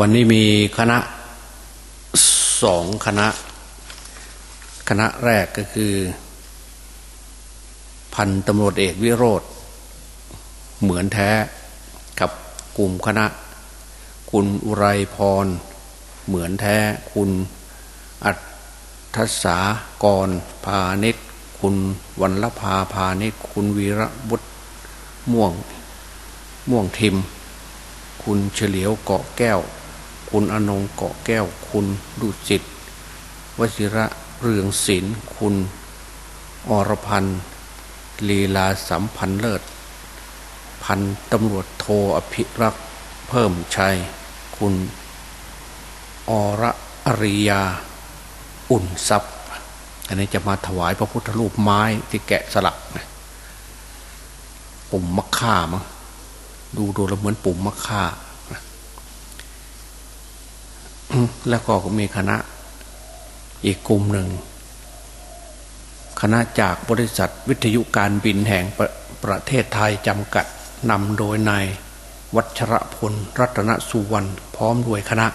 วันนี้มีคณะสองคณะ คณะแรกก็คือ พันตำรวจเอกวิโรธเหมือนแท้กับกลุ่มคณะ คุณอุไรพร เหมือนแท้ คุณอัทศากรพาณิชคุณวันละพาพาณิชคุณวีระบุตรม่วงม่วงทิม คุณเฉลียวเกาะแก้ว คุณอนงเกาะแก้วคุณดุจิตวชิระเรืองศิลป์คุณ อรพันธ์ลีลาสัมพันธ์เลิศ พันตำรวจโทอภิรักษ์เพิ่มชัย คุณ อระอริยา อุ่นทรัพย์ อันนี้จะมาถวายพระพุทธรูปไม้ที่แกะสลักนะปุ่มมะข่ามั้งดูดูแล้วเหมือนปุ่มมะข่า แล้วก็มีคณะอีกกลุ่มหนึ่ง คณะจากบริษัทวิทยุการบินแห่งประประเทศไทยจำกัดนำโดยนายวัชรพลรัตนสุวรรณพร้อมด้วยคณะ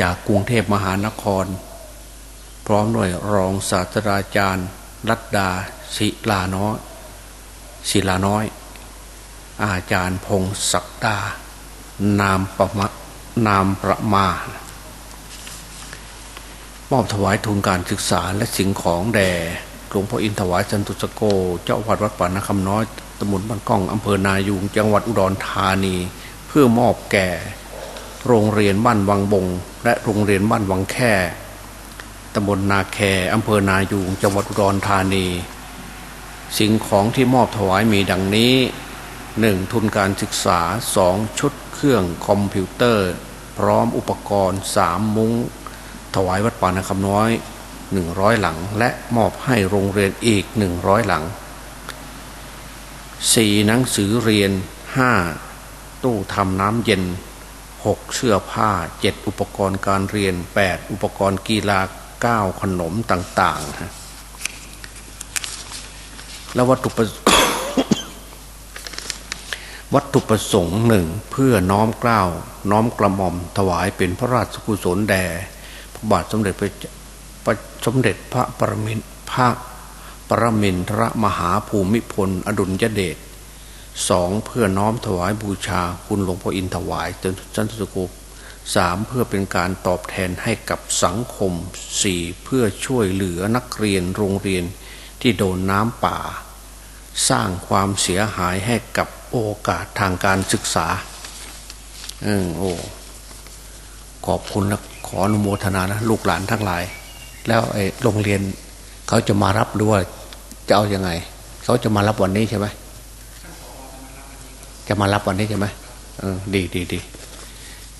จากกรุงเทพมหานคร พร้อมด้วยรองศาสตราจารย์ รัตดาศิลาน้อยศิลาน้อย อาจารย์พงศักดานามประมะ นามประมามอบถวายทุนการศึกษาและสิ่งของแด่หลวงพ่ออินทวายจันตุสโก เจ้าวัดวัดป่านาคำน้อยตำบลบ้านก้องอำเภอนายูงจังหวัดอุดรธานี เพื่อมอบแก่ โรงเรียนบ้านวังบง และโรงเรียนบ้านวังแค่ตำบลนาแคอำเภอนายูงจังหวัดอุดรธานี สิ่งของที่มอบถวายมีดังนี้หนึ่งทุนการศึกษาสองชุด เครื่องคอมพิวเตอร์ พร้อมอุปกรณ์สามมุง้ง ถวายวัดป่านาคำน้อยหนึ่งร้อยหลัง และมอบให้โรงเรียนอีกหนึ่งร้อยหลังสี่หนังสือเรียนห้าตู้ทำน้ำเย็นหกเสื้อผ้าเจ็ดอุปกรณ์การเรียนแปดอุปกรณ์กีฬาเก้าขนมต่างๆฮะแล้ววัตถุประ วัตถุประสงค์หนึ่งเพื่อน้อมกล้าวน้อมกระหม่อมถวายเป็นพระราชกุศลแด่พระบาทสมเด็จพระพระสมเด็จพระปรมินพระปรมินทรมหาภูมิพล อดุลยเดชสองเพื่อน้อมถวายบูชาคุณหลวงพ่ออินถวายจนจันทสุโกสามเพื่อเป็นการตอบแทนให้กับสังคมสี่เพื่อช่วยเหลือนักเรียนโรงเรียนที่โดนน้ำป่า สร้างความเสียหายให้กับ โอกาสทางการศึกษาอืมโอ้ขอบคุณนะขออนุโมทนานะลูกหลานทั้งหลาย แล้วไอ้โรงเรียนเขาจะมารับด้วยจะเอาอยัางไง เขาจะมารับวันนี้ใช่ไหมจะมารับวันนี้ใช่ไหมดีดีดี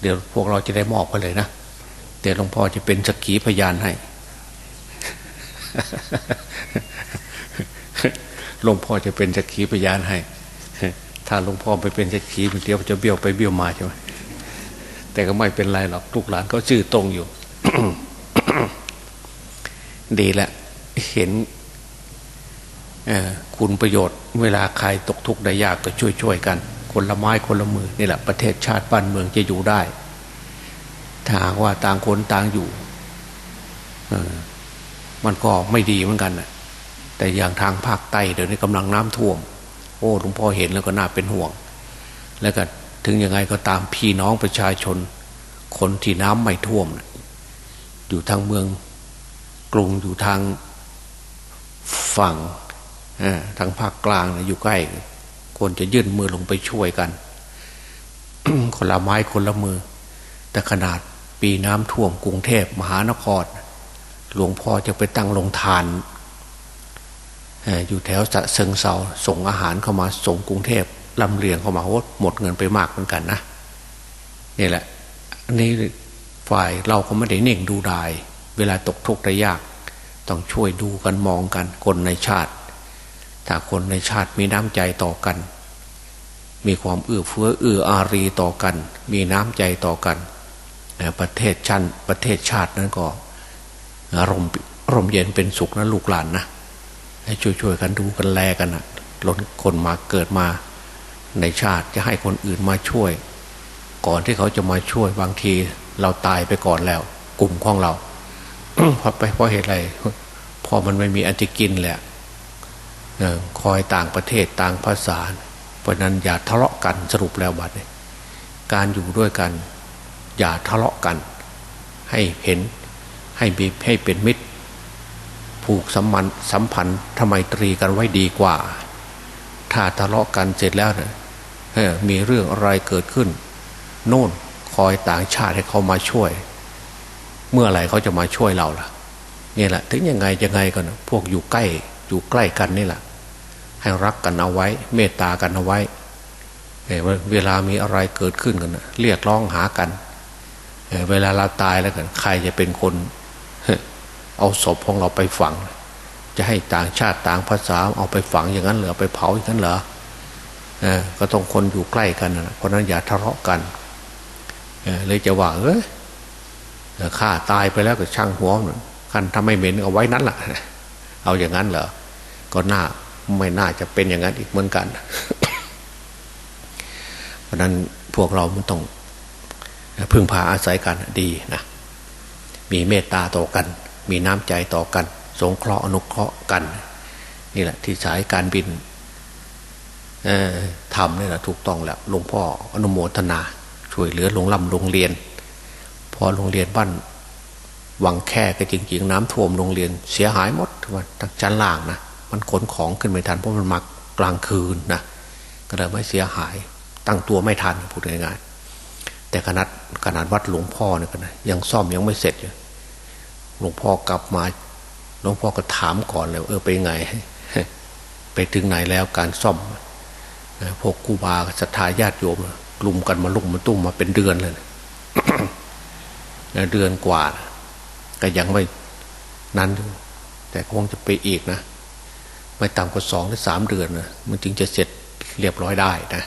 เดี๋ยวพวกเราจะได้มอบไปเลยนะเดี๋ยวหลวงพ่อจะเป็นสกีพยานให้หลวงพ่อจะเป็นสกีพยานให้ ถ้าหลวงพ่อไปเป็นสักขีเดี๋ยวจะเบี้ยวไปเบี้ยวมาใช่ไหมแต่ก็ไม่เป็นไรหรอกลูกหลานก็ชื่อตรงอยู่ ดีแหละเห็นคุณประโยชน์ เวลาใครตกทุกข์ได้ยากก็ช่วยช่วยกัน คนละไม้คนละมือนี่แหละประเทศชาติบ้านเมืองจะอยู่ได้ ถ้าว่าต่างคนต่างอยู่มันก็ไม่ดีเหมือนกันนะแต่อย่างทางภาคใต้เดี๋ยวนี้กำลังน้ำท่วม อ้หลวงพ่อเห็นแล้วก็น่าเป็นห่วง แล้วก็ถึงยังไงก็ตามพี่น้องประชาชน คนที่น้ำไม่ท่วม อยู่ทางเมืองกรุงอยู่ทางฝั่งทางภาคกลางนะอยู่ใกล้ควรจะยื่นมือลงไปช่วยกันคนละไม้คนละมือ แต่ขนาดปีน้ำท่วมกรุงเทพมหานคร หลวงพ่อจะไปตั้งลงทาน อยู่แถวสะเซิงเซาส่งอาหารเข้ามาส่งกรุงเทพลำเลียงเข้ามาโอ้หมดเงินไปมากเหมือนกันนะนี่แหละอันนี้ฝ่ายเราก็ไม่ได้เน่งดูดาย เวลาตกทุกข์ได้ยาก ต้องช่วยดูกันมองกันคนในชาติ ถ้าคนในชาติมีน้ำใจต่อกัน มีความเอื้อเฟื้อเอื้ออารีต่อกัน มีน้ำใจต่อกันประเทศชั้นประเทศชาตินั้นก็รมรมเย็นเป็นสุขนะลูกหลานนะ ให้ช่วยๆกันดูกันแลกันนะล้นคนมาเกิดมาในชาติจะให้คนอื่นมาช่วย ก่อนที่เขาจะมาช่วยบางทีเราตายไปก่อนแล้ว กลุ่มของเราเพราะไปเพราะเหตุอะไรพอมันไม่มีอันจะกินแหละคอยต่างประเทศต่างภาษา เพราะนั้นอย่าทะเลาะกันสรุปแล้วบัดนี้การอยู่ด้วยกัน อย่าทะเลาะกัน ให้เห็นให้มีให้เป็นมิตร ผูกสัมพันธ์สัมพันธ์ทำไมตรีกันไว้ดีกว่า ถ้าทะเลาะกันเสร็จแล้วเนี่ยมีเรื่องอะไรเกิดขึ้น โน่นคอยต่างชาติให้เขามาช่วย เมื่อไหร่เขาจะมาช่วยเราล่ะนี่แหละ ถึงยังไงยังไงกันพวกอยู่ใกล้อยู่ใกล้กันนี่แหละให้รักกันเอาไว้ เมตตากันเอาไว้เวลามีอะไรเกิดขึ้นกันเรียกร้องหากันเวลาเราตายแล้วกัน ใครจะเป็นคน เอาศพของเราไปฝัง จะให้ต่างชาติต่างภาษาเอาไปฝังอย่างนั้นเหรอไปเผาอย่างนั้นเหรอก็ต้องคนอยู่ใกล้กันนะเพราะนั้นอย่าทะเลาะกันเลยจะว่าเออข้าตายไปแล้วก็ช่างหัวกันทำไม่เหม็นเอาไว้นั้นแหละเอาอย่างนั้นเหรอก็น่าไม่น่าจะเป็นอย่างนั้นอีกเหมือนกัน เพราะนั้นพวกเรามันต้องพึ่งพาอาศัยกันดีนะมีเมตตาต่อกัน มีน้ำใจต่อกัน สงเคราะห์อนุเคราะห์กัน นี่แหละ ที่สายการบินทำนี่แหละถูกต้องแล้วหลวงพ่ออนุโมทนา ช่วยเหลือโรงลำโรงเรียน พอโรงเรียนบ้านวังแค่ก็จริงๆ น้ำท่วมโรงเรียนเสียหายหมดว่าทั้งชั้นล่างนะมันขนของขึ้นไม่ทันเพราะมันมากลางคืนนะก็เลยไม่เสียหาย ตั้งตัวไม่ทันพูดง่ายๆแต่ขนาดขนาดวัดหลวงพ่อเนี่ยนะยังซ่อมยังไม่เสร็จอยู่ หลวงพ่อกลับมา หลวงพ่อก็ถามก่อนเลยเออไปไง ไปถึงไหนแล้วการซ่อมพวกกูบาศรัทธาญาติโยมกลุ่มกันมาลุ่มมาตุ้มมาเป็นเดือนเลยเดือนกว่า ก็ยังไม่นั้นแต่คงจะไปอีกนะไม่ต่ำกว่าสองหรือสามเดือนนะมันจึงจะเสร็จเรียบร้อยได้นะ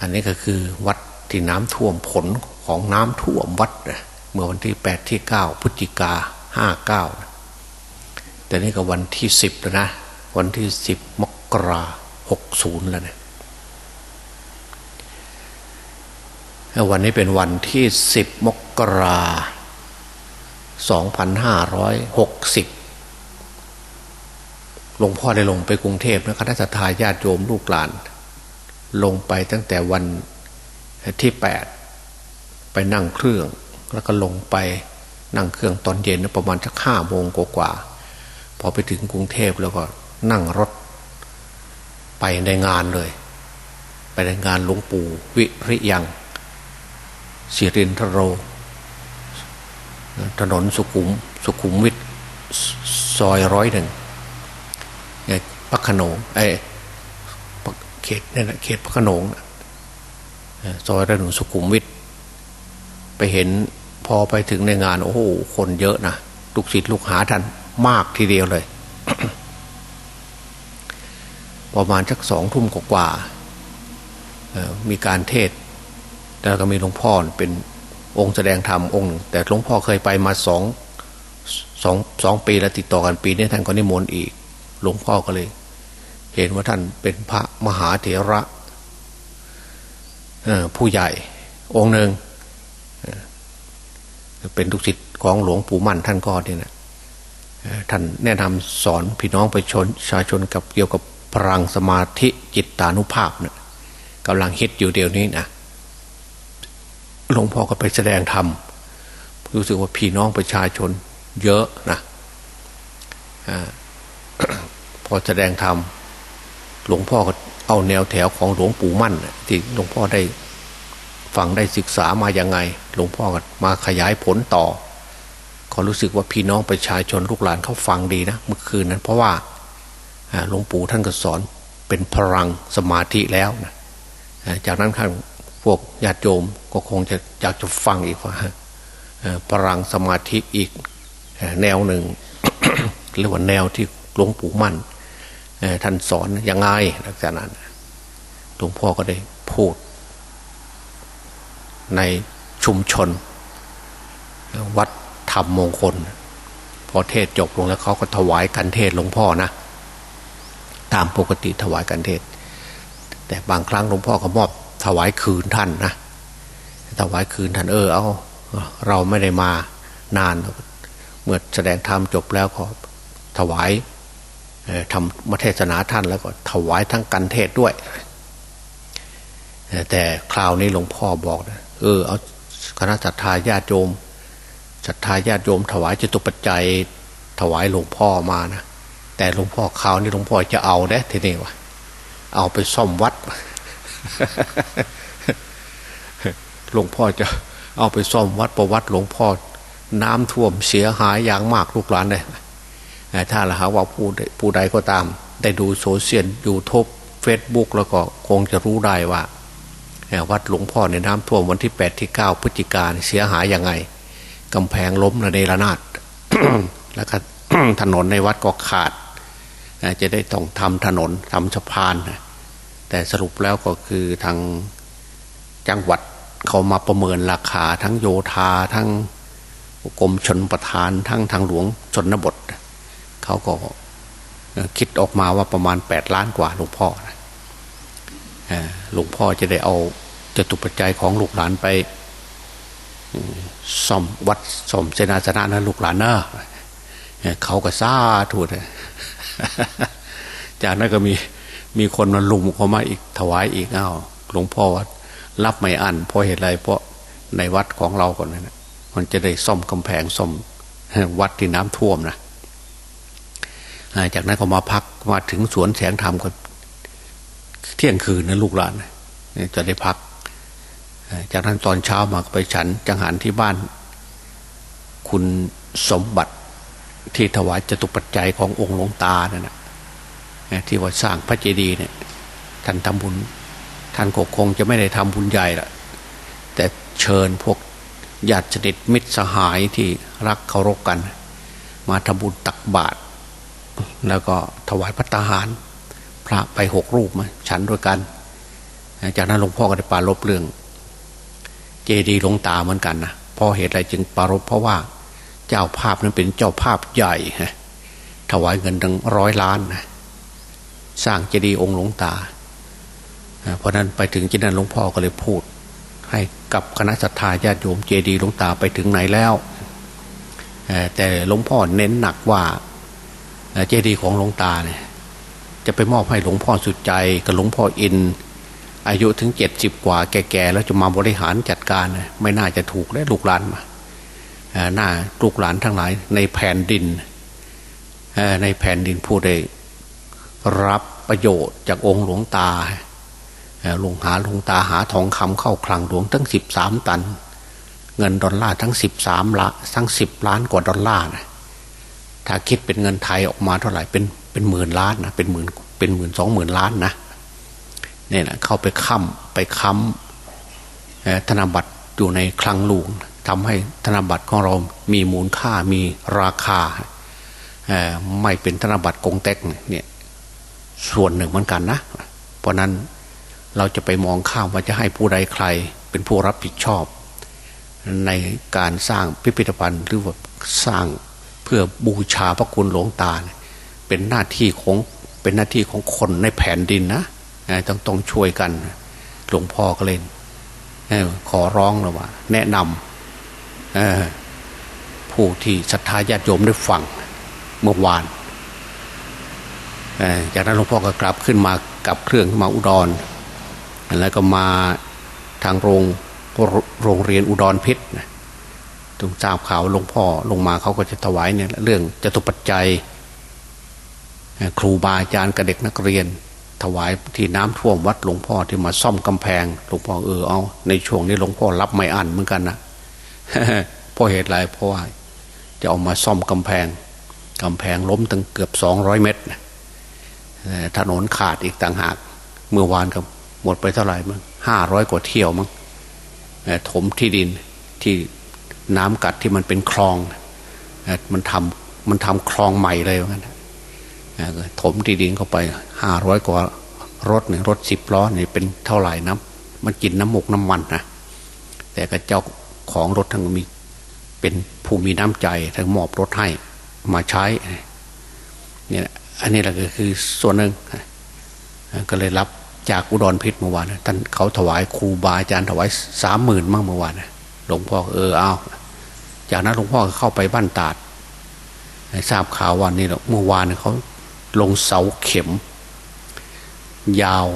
อันนี้ก็คือวัดที่น้ำท่วมผลของน้ำท่วมวัดนะ เมื่อวันที่แปดที่เก้าพฤศจิกาห้าเก้าแต่นี่ก็วันที่สิบแล้วนะ วันที่สิบมกราหกศูนย์แล้วเนะวันนี้เป็นวันที่สิบมกรา2560หลวงพ่อได้ลงไปกรุงเทพนะคณะทาญาติโยมลูกหลาน ลงไปตั้งแต่วันที่แปดไปนั่งเครื่อง แล้วก็ลงไปนั่งเครื่องตอนเย็นประมาณสักห้าโมงกว่าพอไปถึงกรุงเทพแล้วก็นั่งรถ ไปในงานเลย ไปในงานหลวงปู่วิริยังสิรินทโร ถนนสุขุมสุขุมวิทซอยร้อยหนึ่งพักขนงไอ้เขตนี่แหละเขตพักขนงซอยระหนึ่งสุขุมวิทไปเห็น อไปถึงในงานโอ้โหคนเยอะนะลูกศิษย์ลูกหาท่านมากทีเดียวเลย ประมาณสักสองทุ่มกว่ามีการเทศ แล้วก็มีหลวงพ่อเป็นองค์แสดงธรรมองค์ แต่หลวงพ่อเคยไปมาสองสองสองปีแล้วติดต่อกันปีนี้ท่านก็นิมนต์อีก หลวงพ่อก็เลย เห็นว่าท่านเป็นพระมหาเถระผู้ใหญ่องค์หนึ่ง เป็นทุกศิษย์ของหลวงปู่มั่นท่านก็เนี่ยนะท่านแนะนำสอนพี่น้องประชาชนชาชนกับเกี่ยวกับพลังสมาธิจิตตานุภาพเนะี่ยกำลังฮิตอยู่เดี๋ยวนี้นะหลวงพ่อก็ไปแสดงธรรมรู้สึกว่าพี่น้องประชาชน เยอะนะอพอแสดงธรรมหลวงพ่อก็เอาแนวแถวของหลวงปู่มั่นที่หลวงพ่อได้ ฟังได้ศึกษามาอย่างไง หลวงพ่อมาขยายผลต่อ ก็รู้สึกว่าพี่น้องประชาชนลูกหลานเขาฟังดีนะเมื่อคืนนั้น เพราะว่าหลวงปู่ท่านก็สอนเป็นพลังสมาธิแล้วนะจากนั้นท่านพวกญาติโยมก็คงจะอยากจะฟังอีกว่าพลังสมาธิอีกแนวหนึ่งเรียกว่าแนวที่หลวงปู่มั่นท่านสอนยังไงหลังจากนั้นหลวงพ่อก็ได้พูด ในชุมชน วัดธรรมมงคล พอเทศจบลงแล้วเขาก็ถวายกันเทศหลวงพ่อนะ ตามปกติถวายกันเทศ แต่บางครั้งหลวงพ่อก็มอบถวายคืนท่านนะถวายคืนท่านเออเอาเราไม่ได้มานาน เมื่อแสดงธรรมจบแล้วก็ถวายทำมเทศนาท่านแล้วก็ถวายทั้งกันเทศด้วย แต่คราวนี้หลวงพ่อบอกนะ เออเอาคณะศรัทธาญาติโยมศรัทธาญาติโยม ถวายจตุปัจจัยถวายหลวงพ่อมานะแต่หลวงพ่อคราวนี้หลวงพ่อจะเอาเด้ทีนี้วะเอาไปซ่อมวัดหลวงพ่อจะเอาไปซ่อมวัดประวัติหลวงพ่อ น้ำท่วมเสียหายอย่างมากลูกหลานเลยถ้าละหาว่าผู้ผู้ใดก็ตาม ได้ดูโซเชียลยูทูบเฟซบุ๊กแล้วก็คงจะรู้ได้ว่า วัดหลวงพ่อในน้ำท่วมวันที่แปดที่เก้าพฤศจิกาเสียหายยังไงกำแพงล้มระเนระนาดแล้วก็ถนนในวัดก็ขาด จะได้ต้องทำถนนทำสะพาน แต่สรุปแล้วก็คือทางจังหวัดเขามาประเมินราคาทั้งโยธาทั้งกรมชนประทานทั้งทางหลวงชนบทเขาก็คิดออกมาว่าประมาณแปดล้านกว่าหลวงพ่อหลวงพ่อจะได้เอา จตุปัจจัยของลูกหลานไปซ่อมวัดซ่อมเจนาสนะนะลูกหลานเนอะเขาก็ซาถูดจากนั้นก็มีมีคนมาลุมเขามาอีกถวายอีกอ้าวหลวงพ่อวัดรับไม่อันเพราะเหตุไรเพราะในวัดของเราก่อนนะมันจะได้ซ่อมกำแพงซ่อมวัดที่น้ำท่วมนะจากนั้นก็มาพักมาถึงสวนแสงธรรมก็เที่ยงคืนนะลูกหลานจะได้พัก จากนั้นตอนเช้ามาไปฉันจังหันที่บ้าน คุณสมบัติที่ถวายจตุปัจจัยขององค์หลวงตาเนี่ยนะที่ว่าสร้างพระเจดีย์เนี่ยท่านทำบุญ ท่านคงจะไม่ได้ทำบุญใหญ่ละแต่เชิญพวกญาติสนิทมิตรสหายที่รักเคารพกัน มาทำบุญตักบาตรแล้วก็ถวายพระตาหาร พระไปหกรูปมาฉันด้วยกัน จากนั้นหลวงพ่อก็ได้ปารบเรื่อง เจดีย์หลวงตาเหมือนกันนะพราะเหตุอะไรจึงปรบเพราะว่า เจ้าภาพนั้นเป็นเจ้าภาพใหญ่ฮะถวายเงินตั้งร้อยล้านนะสร้างเจดีย์องค์หลวงตา เพราะนั้นไปถึงที่นั่นหลวงพ่อก็เลยพูด ให้กับคณะสัตยาญาติโยมเจดีย์หลวงตาไปถึงไหนแล้วแต่หลวงพ่อเน้นหนักว่าเจดีย์ของหลวงตาเนี่ยจะไปมอบให้หลวงพ่อสุดใจกับหลวงพ่ออิน อายุถึงเจ็ดสิบกว่าแก่ๆแล้วจะมาบริหารจัดการ ไม่น่าจะถูกและลูกหลานมาหน้าลูกหลานทั้งหลายในแผ่นดินในแผ่นดินผู้ใดรับประโยชน์จากองค์หลวงตาหลวงหาหลวงตาหาทองคำเข้าคลังหลวงทั้งสิบสามตัน เงินดอลลาร์ทั้งสิบสามละทั้งสิบล้านกว่าดอลลาร์นะถ้าคิดเป็นเงินไทยออกมาเท่าไหร่เป็นเป็นหมื่นล้านนะเป็นหมื่นเป็นหมื่นสองหมื่นล้านนะ เนี่ยนะเข้าไปค้ำไปค้ำธนบัตรอยู่ในคลังหลวงทำให้ธนบัตรของเรามีมูลค่ามีราคาไม่เป็นธนบัตรกงเต็กเนี่ยส่วนหนึ่งเหมือนกันนะ เพราะนั้นเราจะไปมองข้ามว่าจะให้ผู้ใดใคร เป็นผู้รับผิดชอบ ในการสร้างพิพิธภัณฑ์หรือว่าสร้างเพื่อบูชาพระคุณหลวงตา เป็นหน้าที่ของเป็นหน้าที่ของคนในแผ่นดินนะ ต้องต้องช่วยกัน หลวงพ่อก็เลยขอร้องเลยว่า แนะนำผู้ที่ศรัทธาญาติโยมได้ฟังเมื่อวานจากนั้นหลวงพ่อก็กลับขึ้นมากับเครื่องขึ้นมาอุดร แล้วก็มาทางโรงโรงเรียนอุดรพิษตรงทราบข่าวหลวงพ่อลงมาเขาก็จะถวายเนี่ยเรื่องจตุปัจจัย ครูบาอาจารย์กับเด็กนักเรียน ถวายที่น้ำท่วมวัดหลวงพ่อที่มาซ่อมกำแพงหลวงพ่อเออเอา ในช่วงนี้หลวงพ่อรับไม่อั้นเหมือนกันนะเพราะเหตุไรเพราะว่าจะเอามาซ่อมกำแพงกำแพงล้มตั้งเกือบสองร้อยเมตรถนนขาดอีกต่างหาก เมื่อวานก็หมดไปเท่าไหร่มั้งห้าร้อยกว่าเที่ยวมั้งถมที่ดินที่น้ำกัดที่มันเป็นคลอง มันทำมันทำคลองใหม่เลยว่างั้น ถมที่ดินเข้าไปห้าร้อยกว่ารถเนี่ยรถสิบล้อเนี่ยเป็นเท่าไหร่น้ำมันกินน้ำมกน้ำมันนะแต่ก็เจ้าของรถทั้งมีเป็นผู้มีน้ำใจทั้งมอบรถให้มาใช้เนี่ยอันนี้แหละก็คือส่วนหนึ่งก็เลยรับจากอุดรพิษเมื่อวานท่านเขาถวายครูบาอาจารย์ถวายสามหมื่นมั่งเมื่อวานหลวงพ่อเออเอาจากนั้นหลวงพ่อเข้าไปบ้านตาดทราบข่าววันนี้หรอเมื่อวานเขา ลงเสาเข็ม ยาว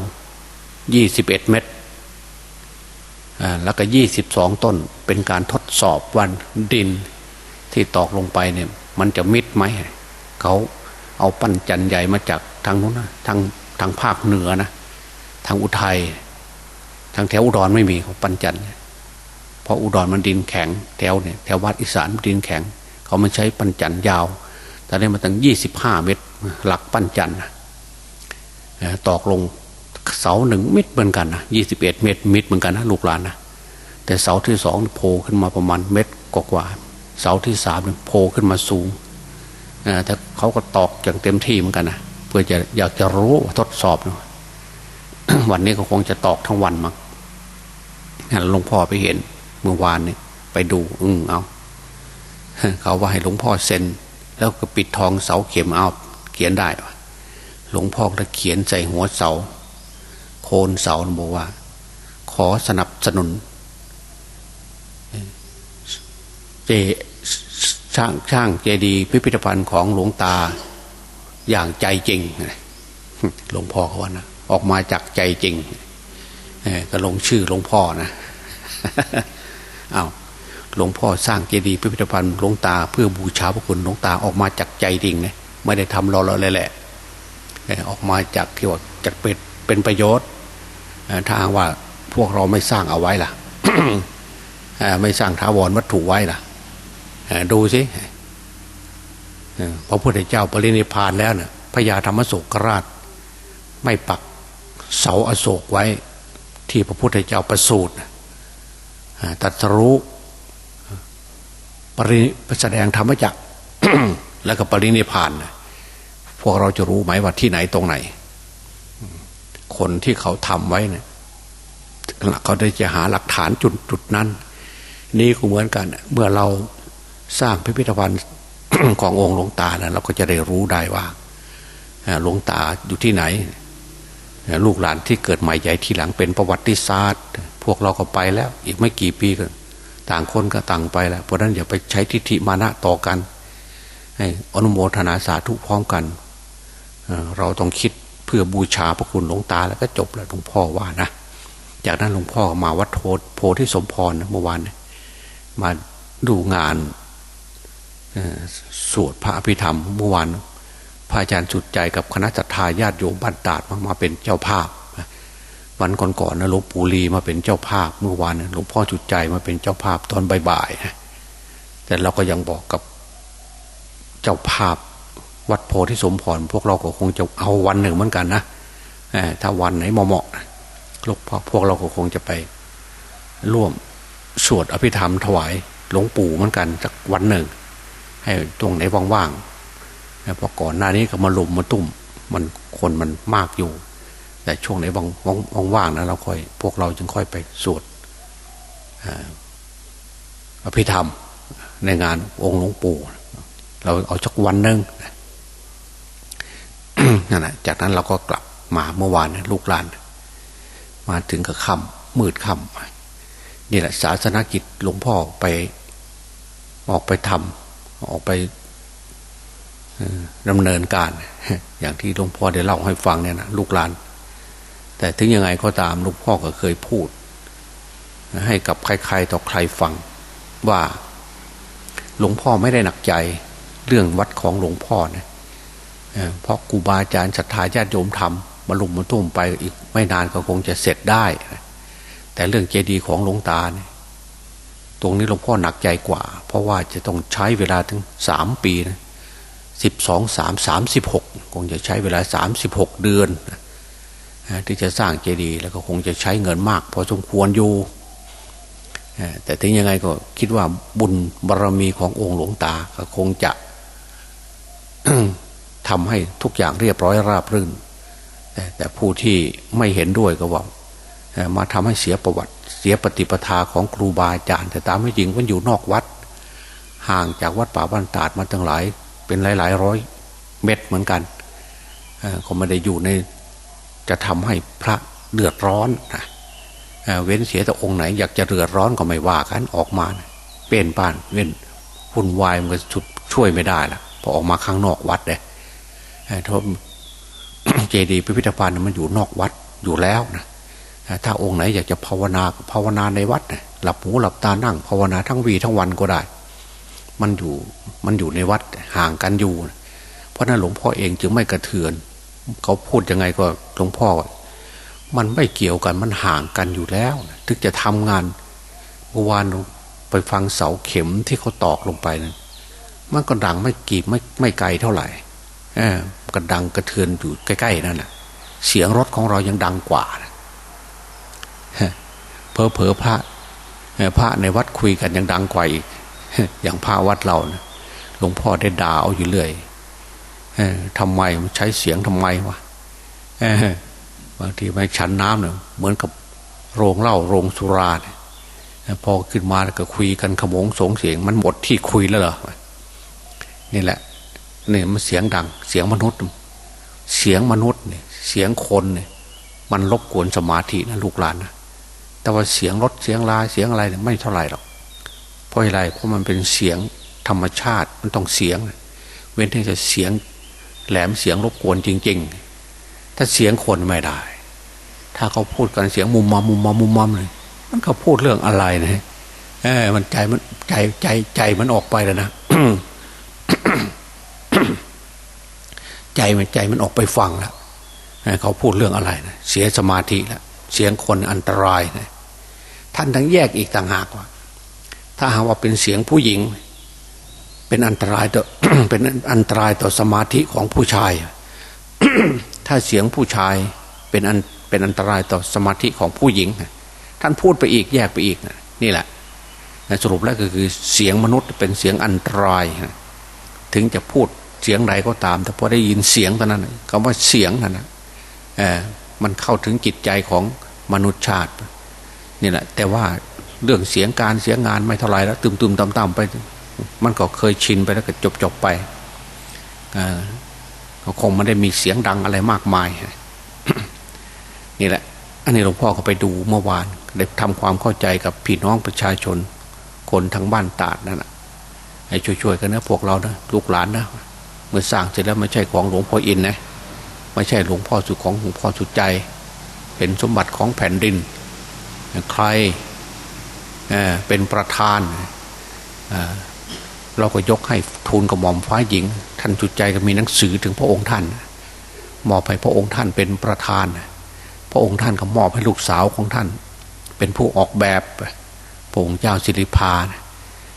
ยี่สิบเอ็ดเมตรแล้วก็ยี่สิบสองต้น เป็นการทดสอบวันดินที่ตอกลงไปเนี่ยมันจะมิดไหมเขาเอาปั้นจันใหญ่มาจากทางนู้นนะทางทางภาคเหนือนะทางอุทัยทางแถวอุดรไม่มีเขาปั้นจันเพราะอุดรมันดินแข็งแถวเนี่ยแถววัดอีสานดินแข็ง เขามันใช้ปั้นจันยาวแต่ได้มาตั้งยี่สิบห้าเมตร หลักปั้นจันนะตอกลงเสาหนึ่งเมตรเหมือนกันนะยี่สิบเอ็ดเมตรมิดเหมือนกันนะลูกหลานนะแต่เสาที่สองโผล่ขึ้นมาประมาณเมตรกว่าเสาที่สามเนี่ยโผล่ขึ้นมาสูงแต่เขาก็ตอกอย่างเต็มที่เหมือนกันนะเพื่อจะอยากจะรู้ทดสอบนะวันนี้ก็คงจะตอกทั้งวันมั้งหลวงพ่อไปเห็นเมื่อวานเนี่ยไปดู อืมเอาเขาว่าให้หลวงพ่อเซ็น แล้วก็ปิดทองเสาเข็มเอา เขียนได้หลวงพ่อก็เขียนใส่หัวเสา โคนเสาบอกว่า ขอสนับสนุนเจช่างช่างเจดีพิพิธภัณฑ์ของหลวงตาอย่างใจจริงหลวงพ่อเขาว่านะออกมาจากใจจริงก็ลงชื่อหลวงพ่อนะอา้าวหลวงพ่อสร้างเจดีย์พิพิธภัณฑ์หลวงตา เพื่อบูชาพระคุณหลวงตาออกมาจากใจจริงนะ ไม่ได้ทำรอๆเลยแหละ ออกมาจากที่ว่าจากเป็นเป็นประโยชน์ถ้าว่าพวกเราไม่สร้างเอาไว้ล่ะไม่สร้างท้าวรวัตถุไว้ล่ะดูสิพระพุทธเจ้าปรินิพานแล้วเนะ่ยพญาธรรมโศกราช ไม่ปักเสาอโศกไว้ที่พระพุทธเจ้าประสูติตัดรู้ปริแสดงธรรมจักแล้วก็ปรินิพาน พวกเราจะรู้ไหมว่าที่ไหนตรงไหน คนที่เขาทำไว้เนี่ยเขาได้จะหาหลักฐานจุดจุดนั้น นี่ก็เหมือนกัน เมื่อเราสร้างพิพิธภัณฑ์ขององค์หลวงตานะเราก็จะได้รู้ได้ว่าหลวงตาอยู่ที่ไหน ลูกหลานที่เกิดใหม่ใหญ่ทีหลังเป็นประวัติศาสตร์ พวกเราก็ไปแล้ว อีกไม่กี่ปีก็ต่างคนก็ต่างไปแล้ว เพราะนั้นอย่าไปใช้ทิฏฐิมานะต่อกัน ให้อนุโมทนาสาธุพร้อมกัน เราต้องคิดเพื่อบูชาพระคุณหลวงตาแล้วก็จบแล้วหลวงพ่อว่านะจากนั้นหลวงพ่อมาวัดโทโพธิสมพรเมื่อวานมาดูงานสวดพระอภิธรรมเมื่อวานพระอาจารย์สุดใจกับคณะจัตตาญาติโยมบ้านตาดมามาเป็นเจ้าภาพวันก่อนๆนะหลวงปู่ลีมาเป็นเจ้าภาพเมื่อวานหลวงพ่อจุดใจมาเป็นเจ้าภาพตอนบ่ายๆแต่เราก็ยังบอกกับเจ้าภาพ วัดโพธิสมพรพวกเราก็คงจะเอาวันหนึ่งเหมือนกันนะถ้าวันไหนเหมาะๆลูกพวกเราก็คงจะไปร่วมสวดอภิธรรมถวายหลวงปู่เหมือนกันสักวันหนึ่ง ให้ตรงไหนว่างๆเพราะก่อนหน้านี้ก็มาลุมมาตุ่มมันคนมันมากอยู่ แต่ช่วงไหนว่างๆนะเราค่อย พวกเราจึงค่อยไปสวดอภิธรรมในงานองค์หลวงปู่ เราเอาชักวันหนึ่งนั่ นั่นแหละจากนั้นเราก็กลับมาเมื่อวานลูกหลาน มาถึงกับค่ำมืดค่ำนี่แหละศาสนากิจหลวงพ่อไปออกไปทำออกไปดำเนินการ อย่างที่หลวงพ่อได้เล่าให้ฟังเนี่ยนะลูกหลาน แต่ถึงยังไงก็ตามหลวงพ่อก็เคยพูด ให้กับใครๆต่อใครฟังว่าหลวงพ่อไม่ได้หนักใจเรื่องวัดของหลวงพ่อนะ เพราะครูบาอาจารย์ศรัทธาญาติโยมทำมาลุมมาตุ้มไปอีกไม่นานก็คงจะเสร็จได้ แต่เรื่องเจดีย์ของหลวงตาเนี่ยตรงนี้หลวงพ่อหนักใจกว่า เพราะว่าจะต้องใช้เวลาถึงสามปีนะสิบสองสามสามสิบหกคงจะใช้เวลาสามสิบหกเดือนที่จะสร้างเจดีย์แล้วก็คงจะใช้เงินมาก พอสมควรอยู่แต่ถึงยังไงก็คิดว่าบุญบารรมีขององค์หลวงตาก็คงจะ ทำให้ทุกอย่างเรียบร้อยราบรื่น แต่ผู้ที่ไม่เห็นด้วยก็ว่ามาทำให้เสียประวัติ เสียปฏิปทาของครูบาอาจารย์ แต่ตามไม่จริงมันอยู่นอกวัด ห่างจากวัดป่าบ้านตาดมาตั้งหลาย เป็นหลายหลายร้อยเม็ดเหมือนกันก็ไม่ได้อยู่ในจะทำให้พระเดือดร้อนนะเว้นเสียแต่องค์ไหน อยากจะเดือดร้อนก็ไม่ว่ากันออกมาเป็นบ้านเว้นวุ่นวายมันก็ชุดช่วยไม่ได้ละพอออกมาข้างนอกวัดเลย เอ่อถ้าเจดีย์พิพิธภัณฑ์มันอยู่นอกวัดอยู่แล้วนะถ้าองค์ไหนอยากจะภาวนาภาวนาในวัดนะหลับหูหลับตานั่งภาวนาทั้งวีทั้งวันก็ได้ มันอยู่มันอยู่ในวัดห่างกันอยู่ เพราะนั้นหลวงพ่อเองจึงไม่กระเทือน เขาพูดยังไงก็หลวงพ่อ มันไม่เกี่ยวกันมันห่างกันอยู่แล้วถึงจะทำงานเมื่อวานไปฟังเสาเข็มที่เขาตอกลงไปนะมันก็ดังไม่กี่ไม่ไม่ไกลเท่าไหร่ ก็ดังกระเทือนอยู่ใกล้ ๆ นั่นแหะเสียงรถของเรายังดังกว่านะเพอเพอพระพระในวัดคุยกันยังดังกว่าอีกอย่างพระวัดเรานะหลวงพ่อได้ด่าเอาอยู่เรื่อยอทำไมมันใช้เสียงทำไมวะบางทีไปฉันน้ำเนี่ยเหมือนกับโรงเหล้าโรงสุราเนี่ยพอขึ้นมาแล้วก็คุยกันขโมงสงเสียง มันหมดที่คุยแล้วเหรอนี่แหละ เนี่ยมันเสียงดัง เสียงมนุษย์ เสียงมนุษย์เนี่ยเสียงคนเนี่ยมันรบกวนสมาธินะลูกหลานนะแต่ว่าเสียงรถเสียงลาเสียงอะไรเนี่ยไม่เท่าไหร่หรอกเพราะอะไรเพราะมันเป็นเสียงธรรมชาติมันต้องเสียง เว้นที่จะเสียงแหลมเสียงรบกวนจริง ๆ ถ้าเสียงคนไม่ได้ ถ้าเขาพูดกันเสียงมุมมามุมมามุมมามเลยมันเขาพูดเรื่องอะไรนะเออมันใจมันใจใจใจมันออกไปแล้วนะ ใจมันใจมันออกไปฟังแล้วเขาพูดเรื่องอะไรนะเสียสมาธิแล้วเสียงคนอันตรายนะท่านทั้งแยกอีกต่างหากว่า ถ้าหากว่าเป็นเสียงผู้หญิง เป็นอันตรายต่อเป็นอันตรายต่อสมาธิของผู้ชาย ถ้าเสียงผู้ชายเป็นอันเป็นอันตรายต่อสมาธิของผู้หญิง ท่านพูดไปอีกแยกไปอีกนะนี่แหละสรุปแล้วก็คือเสียงมนุษย์เป็นเสียงอันตราย ถึงจะพูด สียงใดก็ตาม แต่พอได้ยินเสียงเท่านั้นคำว่าเสียงนั่นนะเออมันเข้าถึงจิตใจของมนุษย์ชาตินี่แหละแต่ว่าเรื่องเสียงการเสียงงานไม่เท่าไรแล้วตุมๆต่ำๆไป มันก็เคยชินไปแล้วก็จบๆไปก็คงไม่ได้มีเสียงดังอะไรมากมายนี่แหละ อันนี้หลวงพ่อก็ไปดูเมื่อวานได้ทำความเข้าใจกับพี่น้องประชาชน คนทั้งบ้านตาดนั่นแหะให้ช่วยๆกันนะพวกเรานะลูกหลานนะ เมื่อสร้างเสร็จแล้วไม่ใช่ของหลวงพ่ออินนะไม่ใช่หลวงพ่อสุดของหลวงพ่อสุดใจ เป็นสมบัติของแผ่นดิน ใครเเป็นประธานเราก็ยกให้ทูลกระหม่อมฟ้าหญิง ท่านจุดใจก็มีหนังสือถึงพระองค์ท่านมอบให้พระองค์ท่านเป็นประธาน พระองค์ท่านก็มอบให้ลูกสาวของท่าน เป็นผู้ออกแบบพระองค์เจ้าสิริพาน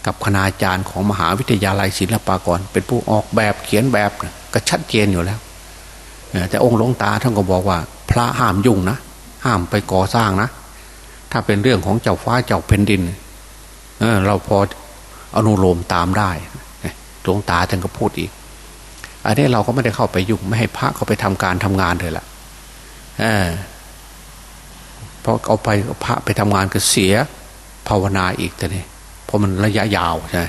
กับคณาจารย์ของมหาวิทยาลัยศิลปากร เป็นผู้ออกแบบเขียนแบบก็ชัดเจนอยู่แล้วแต่องค์หลวงตาท่านก็บอกว่า พระห้ามยุ่งนะห้ามไปก่อสร้างนะ ถ้าเป็นเรื่องของเจ้าฟ้าเจ้าแผ่นดินเเราพออนุโลมตามได้หลวงตาท่านก็พูดอีก อันนี้เราก็ไม่ได้เข้าไปยุ่งไม่ให้พระเขาไปทำการทำงานเลยล่ะเพราะเอาไปพระไปทำงานก็เสียภาวนาอีกแต่นี่ เพราะมันระยะยาวใช่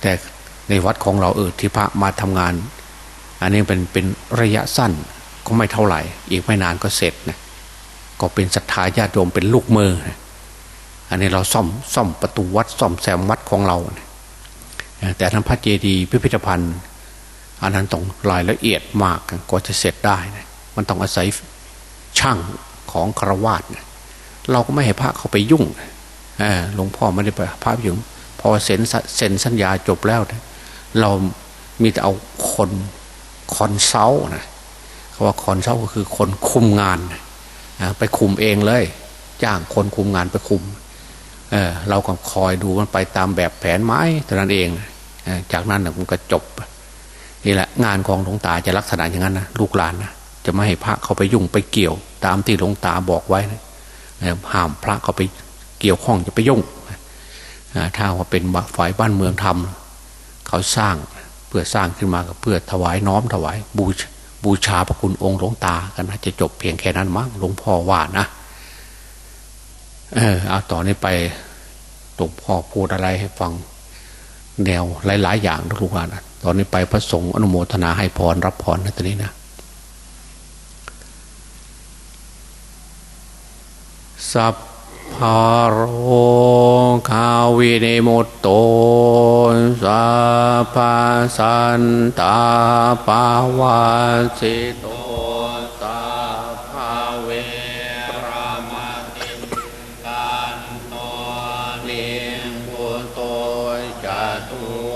แต่ในวัดของเราเออที่พระมาทำงาน อันนี้เป็นเป็นระยะสั้นก็ไม่เท่าไหร่ อีกไม่นานก็เสร็จนะก็เป็นศรัทธาญาติโยมเป็นลูกมือนะอันนี้เราซ่อมซ่อมประตูวัดซ่อมแซมวัดของเรานะแต่ทั้งพระเจดีย์พิพิธภัณฑ์ อันนั้นต้องรายละเอียดมากก็จะเสร็จได้นะมันต้องอาศัยช่างของครวาสนะเราก็ไม่ให้พระเข้าไปยุ่ง หลวงพ่อไม่ได้ไปพระยุ่งพอเซ็นเซ็นสัญญาจบแล้วนะเรามีแต่เอาคนคอนเซิลนะคำว่าคอนเซิลก็คือคนคุมงานนะไปคุมเองเลย จ้างคนคุมงานไปคุมเเราก็คอยดูมันไปตามแบบแผนไม้เท่านั้นเองจากนั้นมันก็จบนี่แหละงานของหลวงตาจะลักษณะอย่างนั้นนะลูกหลานนะจะไม่ให้พระเขาไปยุ่งไปเกี่ยว ตามที่หลวงตาบอกไว้นะห้ามพระเขาไป เกี่ยวข้องจะไปยุ่งถ้าว่าเป็นฝ่ายบ้านเมืองทำเขาสร้างเพื่อสร้างขึ้นมาเพื่อถวายน้อมถวายบูชบูชาพระคุณองค์หลวงตากันนะจะจบเพียงแค่นั้นมั้งหลวงพ่อว่านะเออเอาต่อนนี้ไปหลวงพ่อพูดอะไรให้ฟังแนวหลาย ๆ อย่างทุกวันนะตอนนี้ไปพระสงฆ์อนุโมทนาให้พรรับพรนะตอนนี้นะสัพ พาโรคาวีในมุตโตสาพาสันตาปาวาสิโตสาพาเวรามาติกันโตนิพุตโตจตุว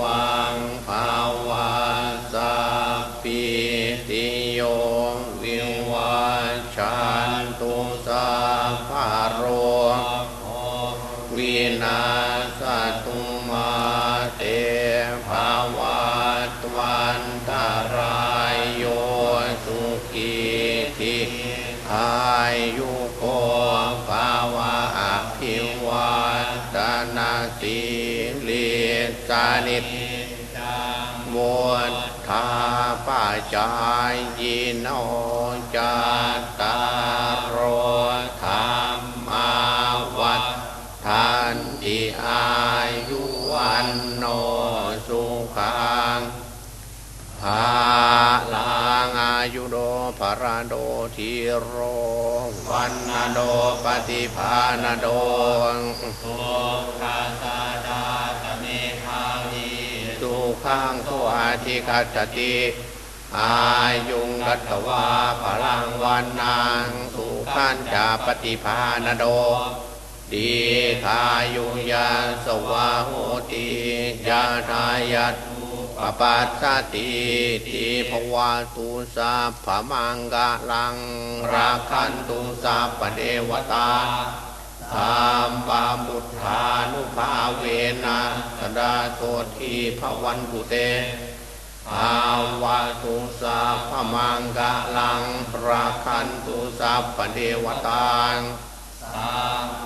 สานิจวุฒาปัจจายยิโนจาตารโรธรรมาวัฏทันติอายุวันโนสุขังภาลังอายุโดภรโดทีโรวันนโดปฏิภาณโดสุ ขังสุอาทิคัจติอายุงรัตวาพลังวันนางสุขันจาปฏิภาณโดดีคายุยาสวาโหติยาทายัตปปัสสติทีภวาตุสาพมังกะลัง ราคันตุสาปเดวตา ธรรมปามุทธานุภาเวนะสดาโสทีพระวันตุเตภาวะตุสาพมังกะลังราคันตุสาปเดวตาม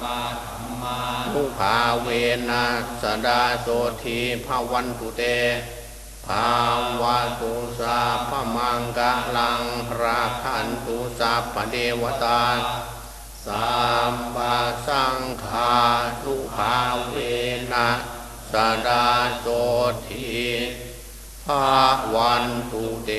มาธรรมานุภาเวนะสดาโสทีพระวันตุเตภาวะตุสาพมังกะลังราคันตุสาปเดวตา สามปะสังขาทุภาเวนะสดาโสทิภาวันตุเต